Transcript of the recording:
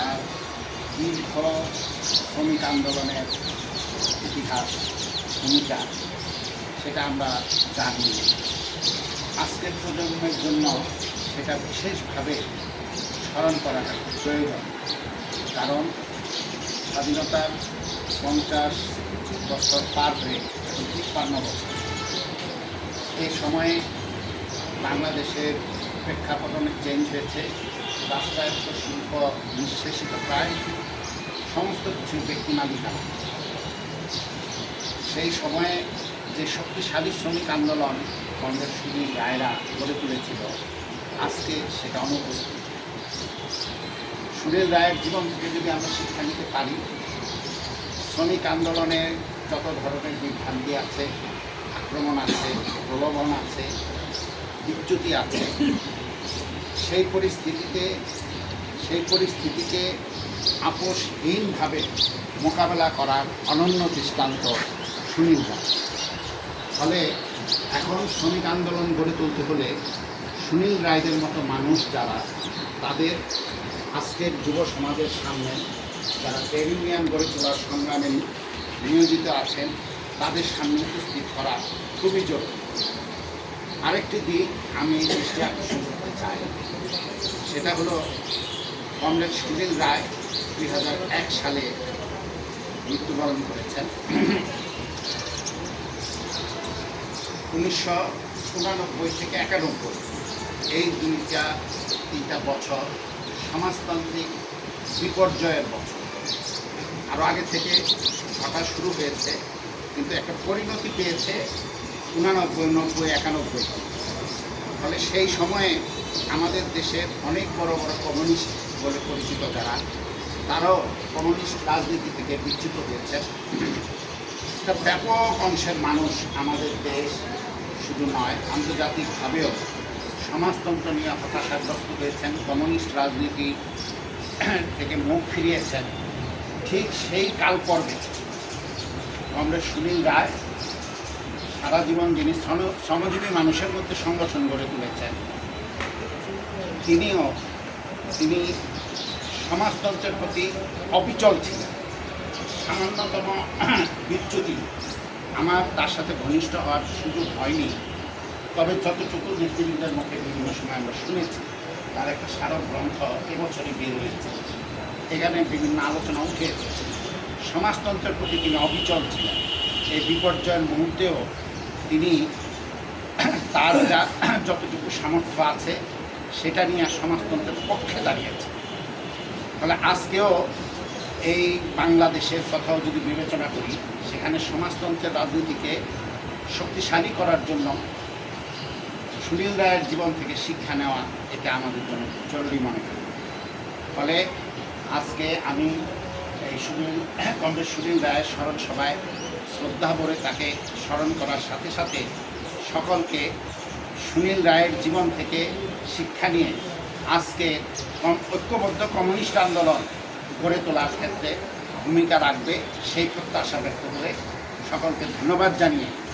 তার দীর্ঘ শ্রমিক আন্দোলনের ইতিহাস, ভূমিকা, সেটা আমরা জানি। আজকের প্রজন্মের জন্য সেটা বিশেষভাবে স্মরণ করাটা প্রয়োজন। কারণ স্বাধীনতার পঞ্চাশ বছর পার হয়ে তিপ্পান্ন বছর। এই সময়ে বাংলাদেশের প্রেক্ষাপট অনেক চেঞ্জ হয়েছে। রাষ্ট্রায়ত্ত শিল্প নিঃশেষিত প্রায়। সমস্ত কিছু ব্যক্তি মালিকানা সেই সময়ে যে শক্তিশালী শ্রমিক আন্দোলন কংগ্রেস সুনীল রায়রা গড়ে তুলেছিল, আজকে সেটা অনুপস্থিত। সুনীল রায়ের জীবন থেকে যদি আমরা শিক্ষা নিতে পারি, শ্রমিক আন্দোলনে যত ধরনের বিভ্রান্তি আছে, আক্রমণ আছে, প্রলোভন আছে বিচ্যুতি আছে। সেই পরিস্থিতিতে, সেই পরিস্থিতিকে আপোষহীনভাবে মোকাবেলা করার অনন্য দৃষ্টান্ত সুনীল রায় ফলে এখন শ্রমিক আন্দোলন গড়ে তুলতে হলে সুনীল রায়দের মতো মানুষ যারা, তাদের আজকের যুব সমাজের সামনে যারা ট্রেড ইউনিয়ন গড়ে তোলার সংগ্রামে নিয়োজিত আছেন, তাদের সামনে উপস্থিত করা খুবই জরুরি। আরেকটি দিক আমি দৃষ্টি আকর্ষণ করতে চাই। সেটা হলো কমরেড সুনীল রায় দুই হাজার এক সালে মৃত্যুবরণ করেছেন। উনিশশো উনানব্বই থেকে একানব্বই, এই দুইটা, তিনটা বছর সমাজতান্ত্রিক বিপর্যয়ের বছর। আরও আগে থেকে ঘটা শুরু হয়েছে, কিন্তু একটা পরিণতি পেয়েছে উনানব্বই, নব্বই, একানব্বই। ফলে সেই সময়ে আমাদের দেশের অনেক বড় বড় কমিউনিস্ট বলে পরিচিত যারা, তারাও কমিউনিস্ট রাজনীতি থেকে বিচ্যুত হয়েছে। একটা ব্যাপক অংশের মানুষ আমাদের দেশ শুধু নয়, আন্তর্জাতিকভাবেও সমাজতন্ত্র নিয়ে হতাশাগ্রস্ত হয়েছেন, কমিউনিস্ট রাজনীতি থেকে মুখ ফিরিয়েছেন। ঠিক সেই কাল পর্বে কমরেড সুনীল রায় সারা জীবন যিনি শ্রম- শ্রমজীবী মানুষের মধ্যে সংগঠন গড়ে তুলেছেন, তিনিও, তিনি সমাজতন্ত্রের প্রতি অবিচল ছিলেন। সামান্যতম বিচ্যুতি আমার তার সাথে ঘনিষ্ঠ হওয়ার সুযোগ হয়নি। তবে যতটুকু নেতৃবৃন্দের মুখে বিভিন্ন সময় আমরা শুনেছি, তার একটা স্মারক গ্রন্থ এবছরই বের হয়েছে। এখানে বিভিন্ন আলোচনা উঠে সমাজতন্ত্রের প্রতি তিনি অবিচল ছিলেন। এই বিপর্যয়ের মুহূর্তেও তিনি তার যা যতটুকু সামর্থ্য আছে, সেটা নিয়ে সমাজতন্ত্রের পক্ষে দাঁড়িয়েছে। তাহলে আজকেও এই বাংলাদেশের কথাও যদি বিবেচনা করি, সেখানে সমাজতন্ত্রের রাজনীতিকে শক্তিশালী করার জন্য সুনীল রায়ের জীবন থেকে শিক্ষা নেওয়া, এটা আমাদের জন্য জরুরি মনে করি। ফলে আজকে আমি এই সুনীল কংগ্রেস সুনীল রায়ের স্মরণ সভায় শ্রদ্ধা ভরে তাকে স্মরণ করার সাথে সাথে সকলকে সুনীল রায়ের জীবন থেকে শিক্ষা নিয়ে আজকে ঐক্যবদ্ধ কমিউনিস্ট আন্দোলন গড়ে তোলার ক্ষেত্রে ভূমিকা রাখবে সেই প্রত্যাশা ব্যক্ত করে সকলকে ধন্যবাদ জানিয়ে